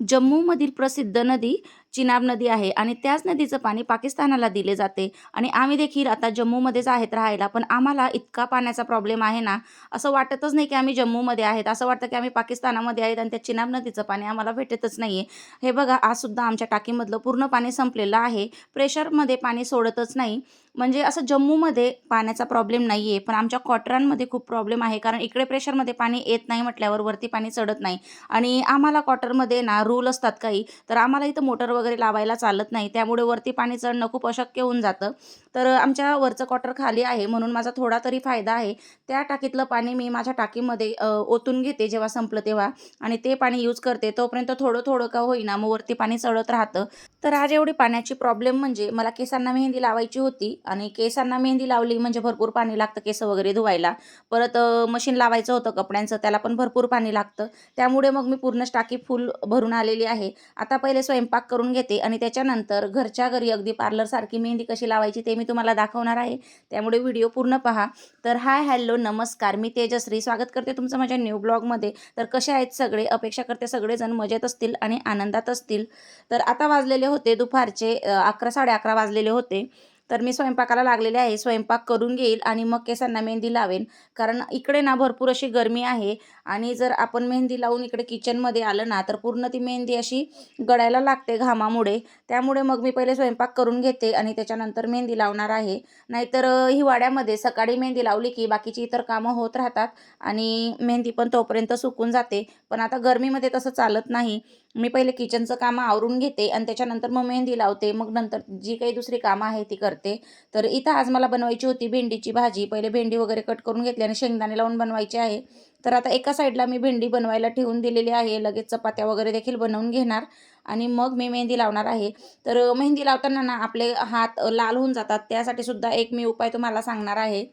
जम्मूमधील प्रसिद्ध नदी चिनाब नदी आहे आणि त्याच नदीचं पाणी पाकिस्तानाला दिले जाते. आणि आम्ही देखील आता जम्मूमध्येच आहेत राहायला पण आम्हाला इतका पाण्याचा प्रॉब्लेम आहे ना असं वाटतच नाही की आम्ही जम्मूमध्ये आहेत. असं वाटतं की आम्ही पाकिस्तानामध्ये आहेत आणि त्या चिनाब नदीचं पाणी आम्हाला भेटतच नाही आहे हे बघा आजसुद्धा आमच्या टाकीमधलं पूर्ण पाणी संपलेलं आहे. प्रेशरमध्ये पाणी सोडतच नाही. म्हणजे असं जम्मूमध्ये पाण्याचा प्रॉब्लेम नाही आहे पण आमच्या क्वार्टरांमध्ये खूप प्रॉब्लेम आहे. कारण इकडे प्रेशरमध्ये पाणी येत नाही म्हटल्यावर वरती पाणी चढत नाही. आणि आम्हाला क्वार्टरमध्ये ना रूल असतात काही. तर आम्हाला इथं मोटर वगैरे लावायला चालत नाही. त्यामुळे वरती पाणी चढणं खूप अशक्य होऊन जातं. तर आमच्या वरचं क्वार्टर खाली आहे म्हणून माझा थोडा तरी फायदा आहे. त्या टाकीतलं पाणी मी माझ्या टाकीमध्ये ओतून घेते जेव्हा संपलं तेव्हा. आणि ते पाणी यूज करते. तोपर्यंत थोडं थोडं का होईना मग वरती पाणी चढत राहतं. तर आज एवढी पाण्याची प्रॉब्लेम म्हणजे मला केसांना मेहंदी लावायची होती. आणि केसांना मेहंदी लावली म्हणजे भरपूर पाणी लागतं केस वगैरे धुवायला. परत मशीन लावायचं होतं कपड्यांचं त्याला पण भरपूर पाणी लागतं. त्यामुळे मग मी पूर्ण टाकी फुल भरून आलेली आहे. आता पहिले स्वयंपाक करून घेते आणि त्याच्यानंतर घरच्या घरी अगदी पार्लरसारखी मेहंदी कशी लावायची ते मी तुम्हाला दाखवणार आहे. त्यामुळे व्हिडिओ पूर्ण पहा. तर हाय हॅलो नमस्कार. मी तेजश्री. स्वागत करते तुमचं माझ्या न्यू ब्लॉगमध्ये तर कसे आहेत सगळे? अपेक्षा करते सगळेजण मजेत असतील आणि आनंदात असतील. तर आता वाजलेले होते दुपारचे अकरा साडे अकरा वाजलेले होते. तर मी स्वयंपाकाला लागलेले आहे. स्वयंपाक करून घेईल आणि मग केसांना मेहंदी लावेन. कारण इकडे ना भरपूर अशी गरमी आहे आणि जर आपण मेहंदी लावून इकडे किचनमध्ये आलं ना तर पूर्ण ती मेहंदी अशी गळायला लागते घामामुळे. त्यामुळे मग मी पहिले स्वयंपाक करून घेते आणि त्याच्यानंतर मेहंदी लावणार आहे. नाहीतर हिवाळ्यामध्ये सकाळी मेहंदी लावली की बाकीची इतर कामं होत राहतात आणि मेहंदी पण तोपर्यंत सुकून जाते. पण आता गरमीमध्ये तसं चालत नाही. मी पहिले किचनचं कामं आवरून घेते आणि त्याच्यानंतर मग मेहंदी लावते. मग नंतर जी काही दुसरी कामं आहे ती करते. तर इथं आज मला बनवायची होती भेंडीची भाजी. पहिले भेंडी वगैरे कट करून घेतली आणि शेंगदाणे लावून बनवायची आहे. तर आता एका साईडला मी भेंडी बनवायला ठेवून दिलेली आहे. लगेच चपात्या वगैरे देखील बनवून घेणार आणि मग मी मेहंदी लावणार आहे. तर मेहंदी लावताना ना आपले हात लाल होऊन जातात. त्यासाठी सुद्धा एक मी उपाय तुम्हाला सांगणार आहे.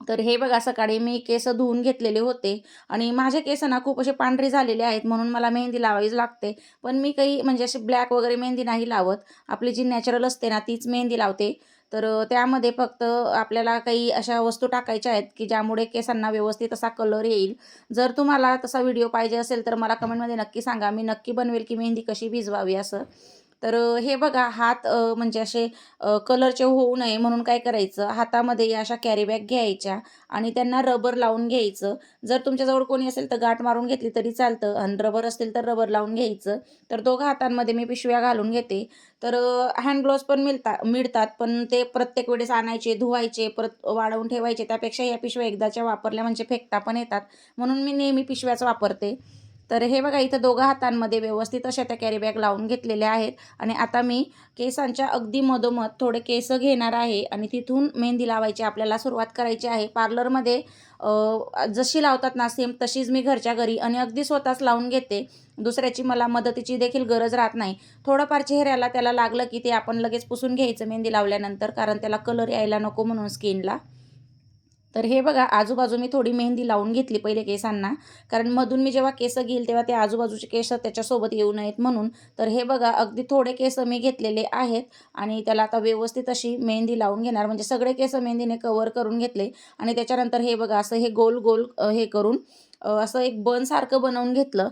तर हे बघा सकाळी मी केस धुवून घेतलेले होते आणि माझे केस ना खूप असे पांढरे झालेले आहेत म्हणून मला मेहंदी लावावीच लागते. पण मी काही म्हणजे असे ब्लॅक वगैरे मेहंदी नाही लावत. आपली जी नॅचरल असते ना तीच मेहंदी लावते. तर त्यामध्ये फक्त आपल्याला काही अशा वस्तू टाकायच्या आहेत की ज्यामुळे केसांना व्यवस्थित असा कलर येईल. जर तुम्हाला तसा व्हिडिओ पाहिजे असेल तर मला कमेंटमध्ये नक्की सांगा. मी नक्की बनवेल की मेहंदी कशी भिजवावी असं. तर हे बघा हात म्हणजे असे कलरचे होऊ नये म्हणून काय करायचं? हातामध्ये या अशा कॅरीबॅग घ्यायच्या आणि त्यांना रबर लावून घ्यायचं. जर तुमच्याजवळ कोणी असेल तर गाठ मारून घेतली तरी चालतं आणि रबर असतील तर रबर लावून घ्यायचं. तर दोघं हातांमध्ये मी पिशव्या घालून घेते. तर हँडग्लोव्स पण मिळतात मिळतात पण ते प्रत्येक वेळेस आणायचे धुवायचे परत वाढवून ठेवायचे. त्यापेक्षा या पिशव्या एकदाच्या वापरल्या म्हणजे फेकता पण येतात. म्हणून मी नेहमी पिशव्याच वापरते. तर हे बघा इथं दोघं हातांमध्ये व्यवस्थित अशा त्या कॅरीबॅग लावून घेतलेल्या आहेत. आणि आता मी केसांच्या अगदी मधोमध थोडे केस घेणार आहे आणि तिथून मेहंदी लावायची आपल्याला सुरुवात करायची आहे. पार्लरमध्ये जशी लावतात ना सेम तशीच मी घरच्या घरी आणि अगदी स्वतःच लावून घेते. दुसऱ्याची मला मदतीची देखील गरज राहत नाही. थोडंफार चेहऱ्याला त्याला लागलं की ते आपण लगेच पुसून घ्यायचं मेहंदी लावल्यानंतर कारण त्याला कलर यायला नको म्हणून स्किनला तर हे बघा आजूबाजू मी थोडी मेहंदी लावून घेतली पहिले केसांना. कारण मधून मी जेव्हा केस घेईल तेव्हा ते आजूबाजूचे केस त्याच्यासोबत येऊ नयेत म्हणून. तर हे बघा अगदी थोडे केस मी घेतलेले आहेत आणि त्याला आता व्यवस्थित अशी मेहंदी लावून घेणार. म्हणजे सगळे केस मेहंदीने कवर करून घेतले आणि त्याच्यानंतर हे बघा असं हे गोल गोल हे करून असं एक बनसारखं बनवून घेतलं.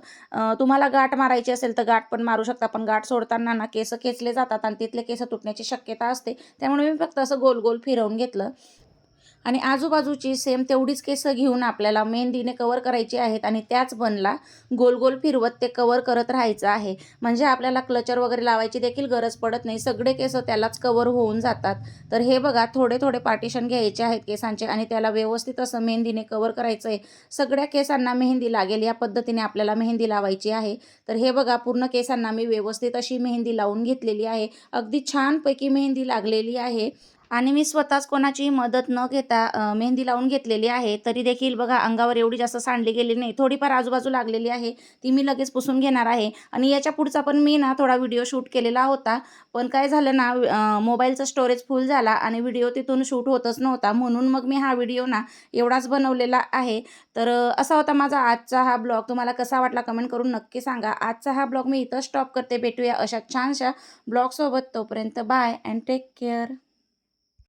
तुम्हाला गाठ मारायची असेल तर गाठ पण मारू शकता पण गाठ सोडताना ना केस खेचले जातात आणि तिथले केस तुटण्याची शक्यता असते. त्यामुळे मी फक्त असं गोल गोल फिरवून घेतलं. आणि आजूबाजूची सेम तेवढीच केसं घेऊन आपल्याला मेहंदीने कवर करायची आहेत आणि त्याच बनला गोल गोल फिरवत ते कवर करत राहायचं आहे. म्हणजे आपल्याला क्लचर वगैरे लावायची देखील गरज पडत नाही. सगळे केस त्यालाच कवर होऊन जातात. तर हे बघा थोडे थोडे पार्टिशन घ्यायचे आहेत केसांचे आणि त्याला व्यवस्थित असं मेहंदीने कवर करायचं आहे सगळ्या केसांना मेहंदी लागेल या पद्धतीने आपल्याला मेहंदी लावायची आहे. तर हे बघा पूर्ण केसांना मी व्यवस्थित अशी मेहंदी लावून घेतलेली आहे. अगदी छानपैकी मेहंदी लागलेली आहे. आणि मी स्वतःच कोणाची मदत न घेता मेहंदी लावून घेतलेली आहे. तरी देखील बघा अंगावर एवढी जास्त सांडली गेली नाही. थोडीफार आजूबाजू लागलेली आहे. ती मी लगेच पुसून घेणार आहे. आणि याच्या पुढचा पण मी ना थोडा व्हिडिओ शूट केलेला होता. पण काय झालं ना मोबाईलचा स्टोरेज फुल झाला आणि व्हिडिओ तिथून शूट होतच नव्हता. म्हणून मग मी हा व्हिडिओ ना एवढाच बनवलेला आहे. तर असा होता माझा आजचा हा ब्लॉग. तुम्हाला कसा वाटला कमेंट करून नक्की सांगा. आजचा हा ब्लॉग मी इथं स्टॉप करते. भेटूया अशा छानशा ब्लॉगसोबत. तोपर्यंत बाय अँड टेक केअर.